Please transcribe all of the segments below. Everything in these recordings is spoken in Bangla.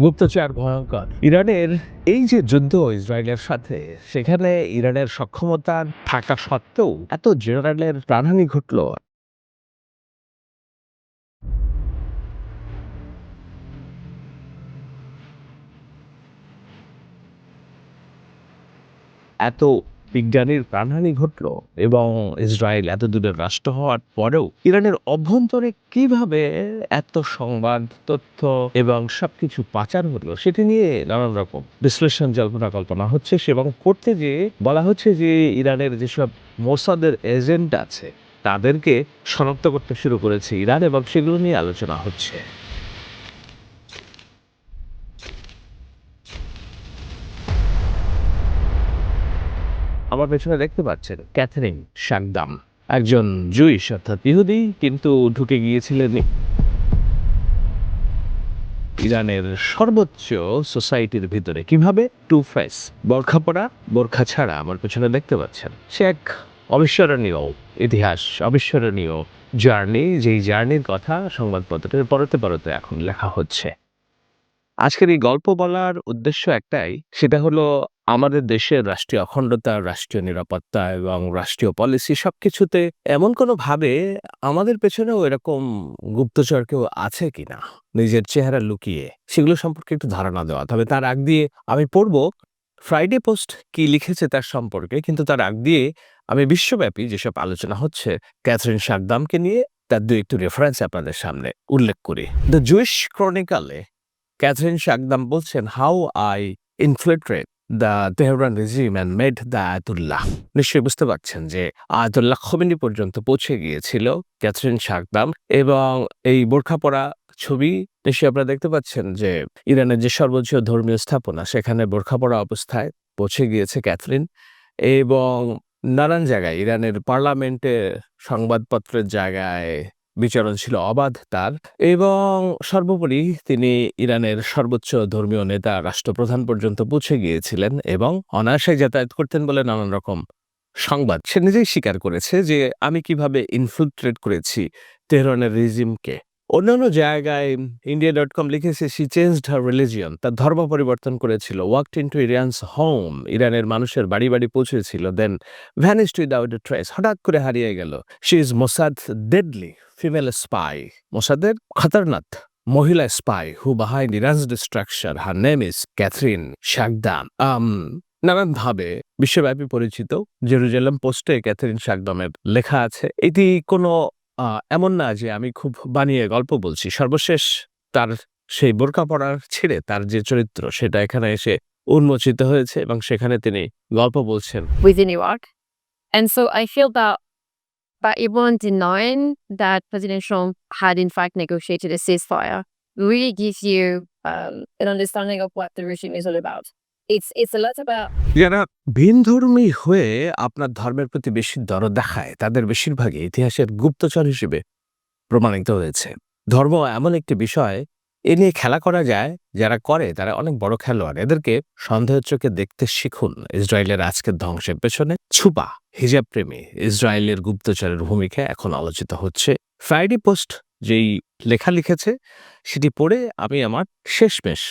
গুপ্তচর ভয়ঙ্কর। ইরানের এই যে যুদ্ধ ইসরায়েলের সাথে, সেখানে ইরানের সক্ষমতা থাকা সত্ত্বেও এত জেনারেলের প্রাণহানি ঘটলো। এত বিজ্ঞানীর প্রাণহানি ঘটলো এবং ইসরায়েল এত দূরের রাষ্ট্র হওয়ার পরেও ইরানের অভ্যন্তরে কীভাবে এত সংবাদ, তথ্য এবং সবকিছু পাচার হলো সেটি নিয়ে নানান রকম বিশ্লেষণ, জল্পনা, কল্পনা হচ্ছে এবং করতে গিয়ে বলা হচ্ছে যে ইরানের যেসব মোসাদের এজেন্ট আছে, তাদেরকে শনাক্ত করতে শুরু করেছে ইরান এবং সেগুলো নিয়ে আলোচনা হচ্ছে। আমার পেছনে দেখতে পাচ্ছেন ক্যাথরিন শাকদাম। একজন জুইশ, অর্থাৎ ইহুদি, কিন্তু ঢুকে গিয়েছিলেন ইরানের সর্বোচ্চ সোসাইটির ভিতরে। কীভাবে? টু ফেস, বোরখা পরা, বোরখা ছাড়া আমার পেছনে দেখতে পাচ্ছেন। সে এক অবিস্মরণীয় ইতিহাস, অবিস্মরণীয় জার্নি, যেই জার্নির কথা সংবাদপত্রের পরতে পরতে এখন লেখা হচ্ছে। আজকের এই গল্প বলার উদ্দেশ্য একটাই, সেটা হলো আমাদের দেশের রাষ্ট্রীয় অখণ্ডতা, রাষ্ট্রীয় নিরাপত্তা এবং রাষ্ট্রীয় পলিসি সবকিছুতে এমন কোনো ভাবে আমাদের পেছনেও এরকম গুপ্তচর কেউ আছে কিনা? নিজের চেহারা লুকিয়ে সেগুলো সম্পর্কে একটু ধারণা দেওয়া। তবে তার আগ দিয়ে আমি পড়ব ফ্রাইডে পোস্ট কি লিখেছে তার সম্পর্কে, কিন্তু তার আগ দিয়ে আমি বিশ্বব্যাপী যেসব আলোচনা হচ্ছে ক্যাথরিন শাকদামকে নিয়ে তার দু একটু রেফারেন্স আপনাদের সামনে উল্লেখ করি। দ্য জুইশ ক্রনিকালে ক্যাথরিন শাকদাম বলছেন how I infiltrate the Tehran regime and made the Ayatollah. নিশ্চয়ই বুঝতে পারছেন যে আয়াতুল্লাহ খমিনি পর্যন্ত পৌঁছে গিয়েছিল ক্যাথরিন শাকদাম এবং এই বোরখা পরা ছবি নিশ্চয়ই আপনারা দেখতে পাচ্ছেন যে ইরানের যে সর্বোচ্চ ধর্মীয় স্থাপনা, সেখানে বোরখা পরা অবস্থায় পৌঁছে গিয়েছে ক্যাথরিন এবং নানান জায়গায় ইরানের পার্লামেন্টে সংবাদপত্রের জায়গায় বিচরণ ছিল অবাধ তার এবং সর্বোপরি তিনি ইরানের সর্বোচ্চ ধর্মীয় নেতা, রাষ্ট্রপ্রধান পর্যন্ত পৌঁছে গিয়েছিলেন এবং অনায়াসে যাতায়াত করতেন বলে নানান রকম সংবাদ। সে নিজেই স্বীকার করেছে যে, আমি কীভাবে ইনফিল্ট্রেট করেছি তেহরানের রিজিমকে অন্যান্য জায়গায় ইন্ডিয়া ডট কম লিখেছে সি চেঞ্জড হার রিলিজিয়ন তার ধর্ম পরিবর্তন করেছিল। Walked in to Iran's home ইরানের মানুষের বাড়ি বাড়ি পৌঁছেছিল। Then vanished without a trace হঠাৎ করে হারিয়ে গেল। She is Mossad deadly female spy মোসাদের খতরনাক মহিলা spy who behind Iran's destruction her name is Catherine Shakdam নানানভাবে বিশ্বব্যাপী পরিচিত। জেরুজালেম পোস্টে ক্যাথরিন শাকদমের লেখা আছে। এটি কোনো এমন না যে আমি খুব বানিয়ে গল্প বলছি সর্বশেষ তার সেই বোরকা পড়ার ছেড়ে তার যে চরিত্র সেটা এখানে এসে উন্মোচিত হয়েছে এবং সেখানে তিনি গল্প বলছেন within Iraq. And so I feel that by everyone denying that President Trump had in fact negotiated a ceasefire really gives you um, an understanding of what the regime is all about. যারা ভিনধর্মী হয়ে আপনার ধর্মের প্রতি বেশি দরদ দেখায়, তাদের বেশিরভাগই ইতিহাসের গুপ্তচর হিসেবে প্রমাণিত হয়েছে। ধর্ম এমন একটি বিষয়, এ নিয়ে খেলা করা যায়, যারা করে তারা অনেক বড় খেলোয়াড়। এদেরকে সন্দেহের চোখে দেখতে শিখুন। ইসরায়েলের আজকের ধ্বংসের পেছনে ছুপা হিজাব প্রেমী ইসরায়েলের গুপ্তচরের ভূমিকা এখন আলোচিত হচ্ছে। ফ্রাইডে পোস্ট যেই লেখা লিখেছে, সেটি পড়ে আমি আমার শেষমেশ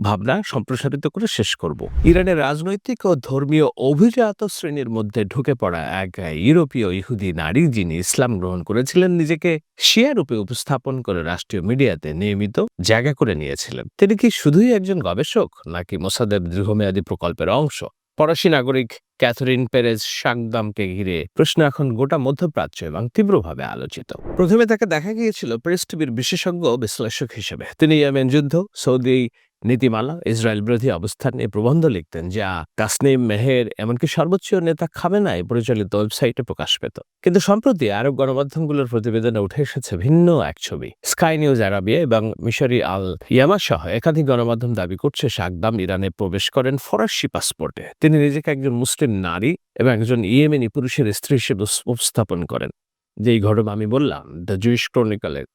ভাবনা সম্প্রসারিত করে শেষ করব। ইরানের রাজনৈতিক ও ধর্মীয় অভিজাত শ্রেণির মধ্যে ঢুকে পড়া এক ইউরোপীয় ইহুদি নারী যিনি ইসলাম গ্রহণ করেছিলেন, নিজেকে শিয়া রূপে উপস্থাপন করে রাষ্ট্রীয় মিডিয়াতে নিয়মিত জায়গা করে নিয়েছিলেন। তিনি কি শুধুই একজন গবেষক, নাকি মোসাদের দীর্ঘমেয়াদী প্রকল্পের অংশ? ফরাসি নাগরিক ক্যাথরিন পেরেজ শাকদামকে ঘিরে প্রশ্ন এখন গোটা মধ্যপ্রাচ্য এবং তীব্রভাবে আলোচিত। প্রথমে তাকে দেখা গিয়েছিল টিভির বিশেষজ্ঞ বিশ্লেষক হিসেবে। তিনি ইয়েমেন যুদ্ধ, সৌদি নীতিমালা, ইসরায়েল বিরোধী অবস্থান নিয়ে প্রবন্ধ লিখতেন যা তাসনিম, মেহের, এমনকি সর্বোচ্চ নেতা খামেনাই পরিচালিত ওয়েবসাইটে প্রকাশ পেত। কিন্তু সম্প্রতি আরব গণমাধ্যমগুলোর প্রতিবেদনে উঠে এসেছে ভিন্ন এক ছবি। স্কাই নিউজ আরাবিয়া এবং মিশরি আল ইয়ামা সহ একাধিক গণমাধ্যম দাবি করছে শাকদাম ইরানে প্রবেশ করেন ফরাসি পাসপোর্টে। তিনি নিজেকে একজন মুসলিম নারী এবং একজন ইয়েমেনি পুরুষের স্ত্রী হিসেবে উপস্থাপন করেন। যেই ঘটনা আমি বললাম, দ্য জুইশ ক্রনিকালের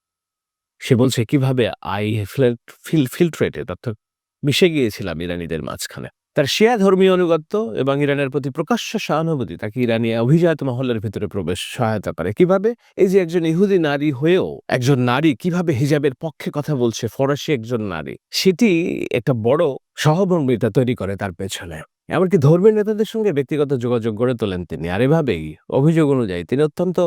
সে বলছে, কীভাবে আই ফিল ফিল্ট্রেটেড অর্থাৎ মিশে গিয়েছিলাম ইরানিদের মাঝখানে। তার শিয়া ধর্মীয় অনুগত্য এবং ইরানের প্রতি প্রকাশ্য সহানুভূতি, তাকে ইরানি অভিজাত মহলের ভিতরে প্রবেশ সহায়তা করে। কীভাবে? এই যে একজন ইহুদি নারী হয়েও একজন নারী কীভাবে হিজাবের পক্ষে কথা বলছে, ফরাসি একজন নারী, সেটি একটা বড় সহমর্মিতা তৈরি করে তার পেছনে। এমনকি ধর্মীয় নেতাদের সঙ্গে ব্যক্তিগত যোগাযোগ গড়ে তোলেন তিনি। আর এভাবেই অভিযোগ অনুযায়ী তিনি অত্যন্ত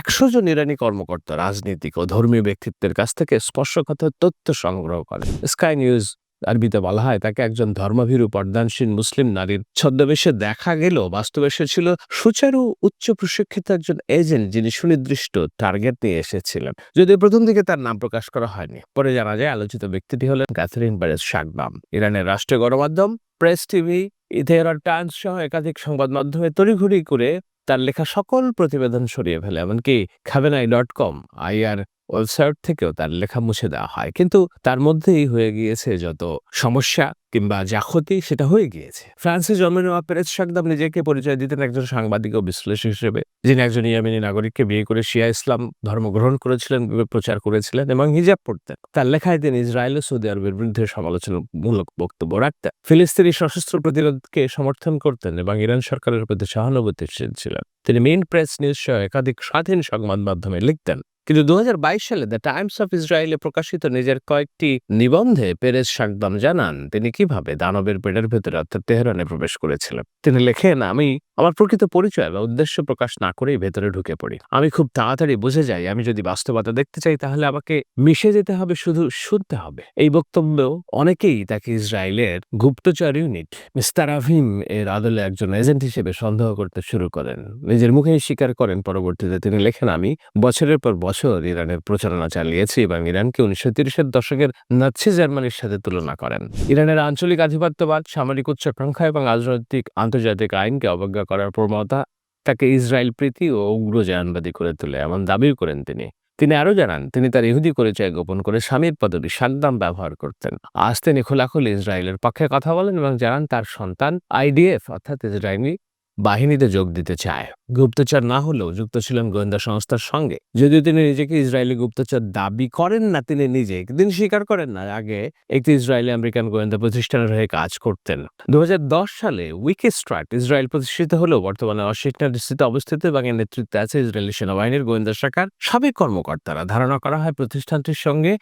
একশো জন ইরানি কর্মকর্তা, রাজনীতিক ও ধর্মীয় ব্যক্তিত্বের কাছ থেকে স্পর্শকাতর তথ্য সংগ্রহ করেন। স্কাই নিউজ, আরবিতে বলা হয়, তাকে একজন ধর্মভীরু পর্দানসীন মুসলিম নারীর ছদ্মবেশে দেখা গেল বাস্তবে সে ছিল সুচারু, উচ্চ প্রশিক্ষিত একজন এজেন্ট যিনি সুনির্দিষ্ট টার্গেট নিয়ে এসেছিলেন। যদিও প্রথম দিকে তার নাম প্রকাশ করা হয়নি। পরে জানা যায়, আলোচিত ব্যক্তিটি হলেন ক্যাথরিন প্যারেস শাকবাম ইরানের রাষ্ট্রীয় গণমাধ্যম প্রেস টিভি ইথেরাল টাইমস সহ একাধিক সংবাদ মাধ্যমে তড়িঘড়ি করে তার লেখা সকল প্রতিবেদন সরিয়ে ফেলে, এমনকি Khamenei dot com, IR website থেকেও তার লেখা মুছে দেওয়া হয়। কিন্তু তার মধ্যেই হয়ে গিয়েছে যত সমস্যা কিংবা যা ক্ষতি, সেটা হয়ে গিয়েছে। ফ্রান্সে জন্ম নেওয়া পেরেজ সাকদাম নিজেকে পরিচয় দিতেন একজন সাংবাদিক ও বিশ্লেষক হিসেবে, যিনি একজন ইয়ামিনী নাগরিককে বিয়ে করে শিয়া ইসলাম ধর্ম গ্রহণ করেছিলেন প্রচার করেছিলেন এবং হিজাব পড়তেন। তার লেখায় তিনি ইসরায়েল ও সৌদি আরবের বিরুদ্ধে সমালোচনামূলক বক্তব্য রাখতেন। ফিলিস্তিনি সশস্ত্র প্রতিরোধকে সমর্থন করতেন এবং ইরান সরকারের প্রতি সহানুভূতিশীল ছিলেন। তিনি মেইন প্রেস নিউজ সহ একাধিক স্বাধীন সংবাদ মাধ্যমে লিখতেন। কিন্তু দু হাজার বাইশ সালে দ্য টাইমস অফ ইসরায়েলে প্রকাশিত নিজের কয়েকটি নিবন্ধে পেরেজ সাকদাম জানান তিনি কীভাবে দানবের পেটের ভেতরে অর্থাৎ তেহরানে প্রবেশ করেছিলেন। তিনি লেখেন, আমি আমার প্রকৃত পরিচয় বা উদ্দেশ্য প্রকাশ না করেই ভেতরে ঢুকে পড়ি। আমি খুব তাড়াতাড়ি বুঝে যাই, আমি যদি বাস্তবতা দেখতে চাই তাহলে আমাকে মিশে যেতে হবে, শুধু শুনতে হবে। এই বক্তব্য অনেকেই তাকে ইসরায়েলের গুপ্তচর ইউনিট মিস্তার আভিম এর আদলে একজন এজেন্ট হিসেবে সন্দেহ করতে শুরু করেন। নিজের মুখেই স্বীকার করেন পরবর্তীতে। তিনি লেখেন, আমি বছরের পর বছর ইরানের প্রচারণা চালিয়েছে এবং ইরানকে উনিশশো তিরিশের দশকের নাৎসি জার্মানির সাথে তুলনা করেন। ইরানের আঞ্চলিক আধিপত্যবাদ, সামরিক উচ্চাকাঙ্ক্ষা এবং রাজনৈতিক আন্তর্জাতিক আইনকে অবজ্ঞা করার প্রবণতা তাকে ইসরায়েল প্রীতি ও উগ্র জায়ানবাদী করে তোলে এমন দাবিও করেন তিনি। তিনি আরও জানান, তিনি তার ইহুদি পরিচয় গোপন করে স্বামীর পদবি সাদ্দাম ব্যবহার করতেন। আজ তিনি খোলাখুলি ইসরায়েলের পক্ষে কথা বলেন এবং জানান তার সন্তান আইডিএফ, অর্থাৎ ইসরায়েলি বাহিনীতে যোগ দিতে চায়। গুপ্তচর না হলেও যুক্ত ছিলেন গোয়েন্দা সংস্থার সঙ্গে। যদিও তিনি নিজেকে ইসরায়েলি গুপ্তচর দাবি করেন না, তিনি নিজে তিনি স্বীকার করেন না, আগে একটি ইসরায়েলি আমেরিকান গোয়েন্দা প্রতিষ্ঠানের হয়ে কাজ করতেন। দুহাজার দশ সালে উইকেস্ট্রাট ইসরায়েল প্রতিষ্ঠিত হলেও বর্তমানে ওয়াশিংটন ডিসিতে অবস্থিত এবং এর নেতৃত্বে আছে ইসরায়েলি সেনাবাহিনীর গোয়েন্দা শাখার সাবেক কর্মকর্তারা। ধারণা করা হয় প্রতিষ্ঠানটির সঙ্গে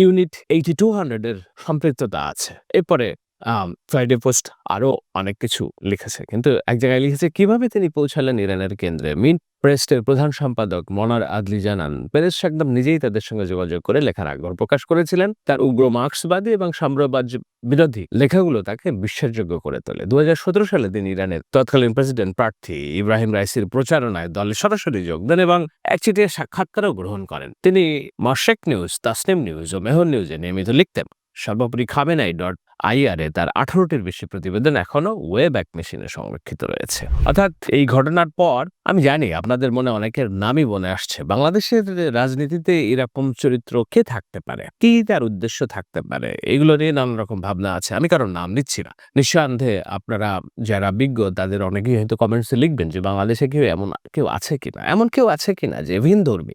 ইউনিট এইটি টু হান্ড্রেড এর সম্পৃক্ততা আছে। এরপরে ফ্রাইডে পোস্ট আরও অনেক কিছু লিখেছে। কিন্তু এক জায়গায় লিখেছে, কীভাবে তিনি পৌঁছালেন ইরানের কেন্দ্রে? মিন প্রেস্টের প্রধান সম্পাদক মনার আদলি জানান, পেরেস সাকদাম নিজেই তাদের সঙ্গে যোগাযোগ করে লেখার আগ্রহ প্রকাশ করেছিলেন। তার উগ্র মার্ক্সবাদী এবং সাম্রাজ্য বিরোধী লেখাগুলো তাকে বিশ্বাসযোগ্য করে তোলে। দুহাজার সতেরো সালে তিনি ইরানের তৎকালীন প্রেসিডেন্ট প্রার্থী ইব্রাহিম রাইসির প্রচারণায় দলে সরাসরি যোগ দেন এবং একচিটিয়া সাক্ষাৎকারও গ্রহণ করেন। তিনি মার্শেক নিউজ, তাসনিম নিউজ ও মেহর নিউজে নিয়মিত লিখতেন। সর্বোপরি খাবেনাই ডট আইআরে তার আঠারোটির বেশি প্রতিবেদন এখনও ওয়েব এক মেশিনে সংরক্ষিত রয়েছে। অর্থাৎ এই ঘটনার পর, আমি জানি আপনাদের মনে অনেকের নামই মনে আসছে, বাংলাদেশের রাজনীতিতে এরকম চরিত্র কে থাকতে পারে? কি তার উদ্দেশ্য থাকতে পারে? এগুলো নিয়ে নানান রকম ভাবনা আছে, আমি কারণ নাম নিচ্ছি না। নিঃসন্দেহে আপনারা যারা বিজ্ঞ, তাদের অনেকেই হয়তো কমেন্টসে লিখবেন যে, বাংলাদেশে কেউ এমন কেউ আছে কিনা এমন কেউ আছে কিনা যে, ভিন ধর্মী?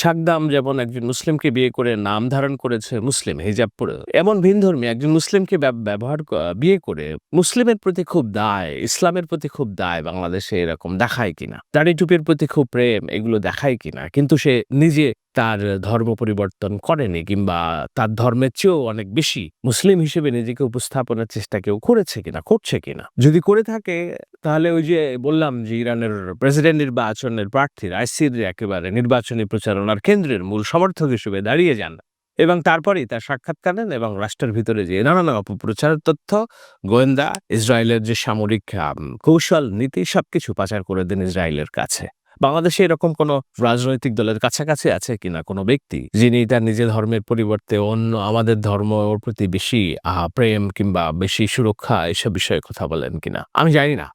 শাকদাম যেমন একজন মুসলিমকে বিয়ে করে নাম ধারণ করেছে মুসলিম হিজাব পরে এমন ভিন ধর্মী একজন মুসলিমকে ব্যবহার বিয়ে করে মুসলিমের প্রতি খুব দায়, ইসলামের প্রতি খুব দায় বাংলাদেশে এরকম দেখায় কিনা? দাড়ি টুপির প্রতি খুব প্রেম, এগুলো দেখায় কিনা? কিন্তু সে নিজে তার ধর্ম পরিবর্তন করেনি কিংবা তার ধর্মের চেয়েও অনেক বেশি মুসলিম হিসেবে নিজেকে উপস্থাপনের চেষ্টা কেউ করেছে কিনা, করছে কিনা? যদি করে থাকে, তাহলে ওই যে বললাম যে ইরানের প্রেসিডেন্ট নির্বাচনের প্রার্থী আইসির একেবারে নির্বাচনী প্রচারণার কেন্দ্রের মূল সমর্থক হিসেবে দাঁড়িয়ে যান। এবং তারপরেই তার সাক্ষাৎকার নেন এবং রাষ্ট্রের ভিতরে যে নানান অপপ্রচারের তথ্য, গোয়েন্দা, ইসরায়েলের যে সামরিক কৌশল, নীতি সবকিছু পাচার করে দেন ইসরায়েলের কাছে। বাংলাদেশে এরকম কোন রাজনৈতিক দলের কাছাকাছি আছে কিনা কোনো ব্যক্তি যিনি তার নিজের ধর্মের পরিবর্তে অন্য আমাদের ধর্ম ওর প্রতি বেশি প্রেম কিংবা বেশি সুরক্ষা এসব বিষয়ে কথা বলেন কিনা? আমি জানি না।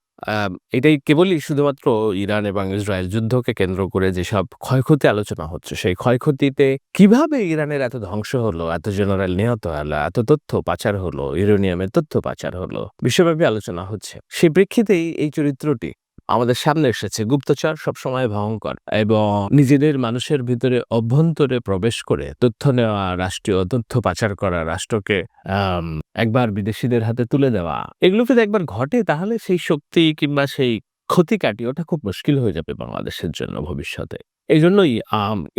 এটাই কেবলই শুধুমাত্র ইরান এবং ইসরায়েল যুদ্ধকে কেন্দ্র করে যেসব ক্ষয়ক্ষতি আলোচনা হচ্ছে, সেই ক্ষয়ক্ষতিতে কীভাবে ইরানের এত ধ্বংস হলো, এত জেনারেল নিহত হলো, এত তথ্য পাচার হলো, ইউরেনিয়ামের তথ্য পাচার হলো, বিশ্বব্যাপী আলোচনা হচ্ছে। সেই প্রেক্ষিতেই এই চরিত্রটি আমাদের সামনে এসেছে গুপ্তচর সবসময় ভয়ঙ্কর এবং নিজেদের মানুষের ভিতরে অভ্যন্তরে প্রবেশ করে তথ্য নেওয়া, রাষ্ট্রীয় তথ্য পাচার করা, রাষ্ট্রকে একবার বিদেশিদের হাতে তুলে দেওয়া, এগুলো যদি একবার ঘটে তাহলে সেই শক্তি কিংবা সেই ক্ষতি কাটিয়ে ওটা খুব মুশকিল হয়ে যাবে বাংলাদেশের জন্য ভবিষ্যতে। এই জন্যই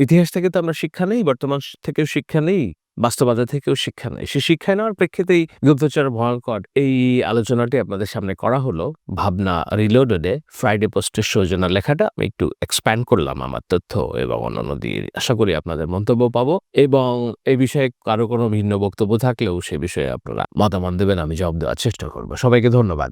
ইতিহাস থেকে তো আমরা শিক্ষা নেই, বর্তমান থেকেও শিক্ষা নেই। বাস্তবতা থেকেও শিক্ষা নেয়। সে শিক্ষা নেওয়ার প্রেক্ষিতেই গুপ্তচর ভয়ঙ্কর এই আলোচনাটি আপনাদের সামনে করা হলো। ভাবনা রিলোডেডে ফ্রাইডে পোস্টের সৌজন্য লেখাটা আমি একটু এক্সপ্যান্ড করলাম আমার তথ্য এবং অন্যান্য দিয়ে। আশা করি আপনাদের মন্তব্য পাবো এবং এই বিষয়ে কারও কোনো ভিন্ন বক্তব্য থাকলেও সে বিষয়ে আপনারা মতামত দেবেন, আমি জবাব দেওয়ার চেষ্টা করব। সবাইকে ধন্যবাদ।